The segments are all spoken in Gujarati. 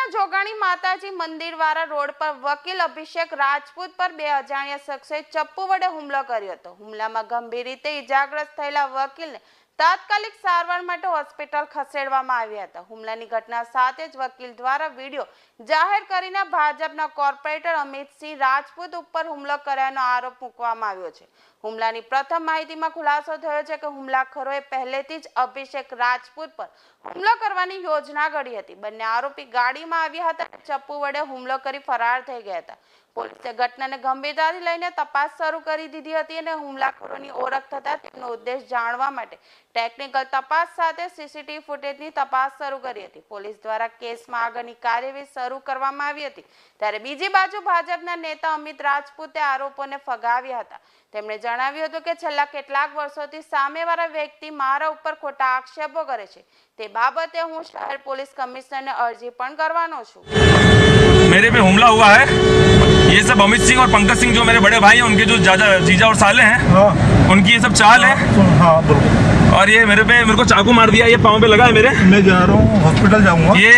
સુરતના જોગાણી માતાજી મંદિર વાળા રોડ પર વકીલ અભિષેક રાજપૂત પર બે અજાણ્યા શખ્સે ચપ્પુ વડે હુમલો કર્યો હતો. હુમલામાં ગંભીર રીતે ઈજાગ્રસ્ત થયેલા વકીલને તાત્કાલિક સારવાર માટે હોસ્પિટલ ખસેડવામાં આવ્યા હતા. હુમલાની ઘટના સાથે જ વકીલ દ્વારા વીડિયો જાહેર કરીને ભાજપના કોર્પોરેટર અમિતસિંહ રાજપૂત ઉપર હુમલો કર્યાનો આરોપ મૂકવામાં આવ્યો છે. હુમલાની પ્રથમ માહિતીમાં ખુલાસો થયો છે કે હુમલાખોરોએ પહેલેથી જ અભિષેક રાજપૂત પર હુમલો કરવાની યોજના ઘડી હતી. બંને આરોપી ગાડીમાં આવ્યા હતા ચપ્પુ વડે હુમલો કરી ફરાર થઈ ગયા હતા. પોલીસે ઘટનાને ગંભીરતાથી લઈને તપાસ શરૂ કરી દીધી હતી અને હુમલાખોરોની ઓળખ થતા તેમનો ઉદ્દેશ જાણવા માટે ટેકનિકલ તપાસ સાથે સીસીટીવી ફૂટેજની તપાસ શરૂ કરી હતી. પોલીસ દ્વારા કેસમાં આગળની કાર્યવાહી શરૂ કરવામાં આવી હતી. ત્યારે બીજી બાજુ ભાજપના નેતા અમિત રાજપૂતે આરોપોને ફગાવ્યા હતા. તેમણે જણાવ્યું હતું કે છેલ્લા કેટલાક વર્ષોથી સામેવાળા વ્યક્તિ મારા ઉપર ખોટા આક્ષેપો કરે છે. તે બાબતે હું શહેર પોલીસ કમિશનરને અરજી પણ કરવાનો છું. મેરે પે હુમલા હુઆ હૈ ये सब अमित सिंह और पंकज सिंह जो मेरे बड़े भाई हैं उनके जो जाजा जीजा और साले हैं हाँ। उनकी ये सब चाल है। हाँ बोलो और ये मेरे पे मेरे को चाकू मार दिया ये पाँव पे लगा है मेरे। मैं जा रहा हूँ हॉस्पिटल जाऊँगा। ये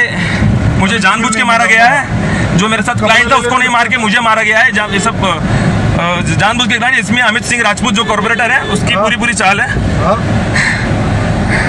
मुझे जानबूझ के मारा गया है। जो मेरे साथ क्लाइंट था उसको नहीं मार के मुझे मारा गया है। ये सब जानबूझ के क्लाइंट इसमें अमित सिंह राजपूत जो कॉर्पोरेटर है उसकी हाँ। पूरी पूरी चाल है। हाँ।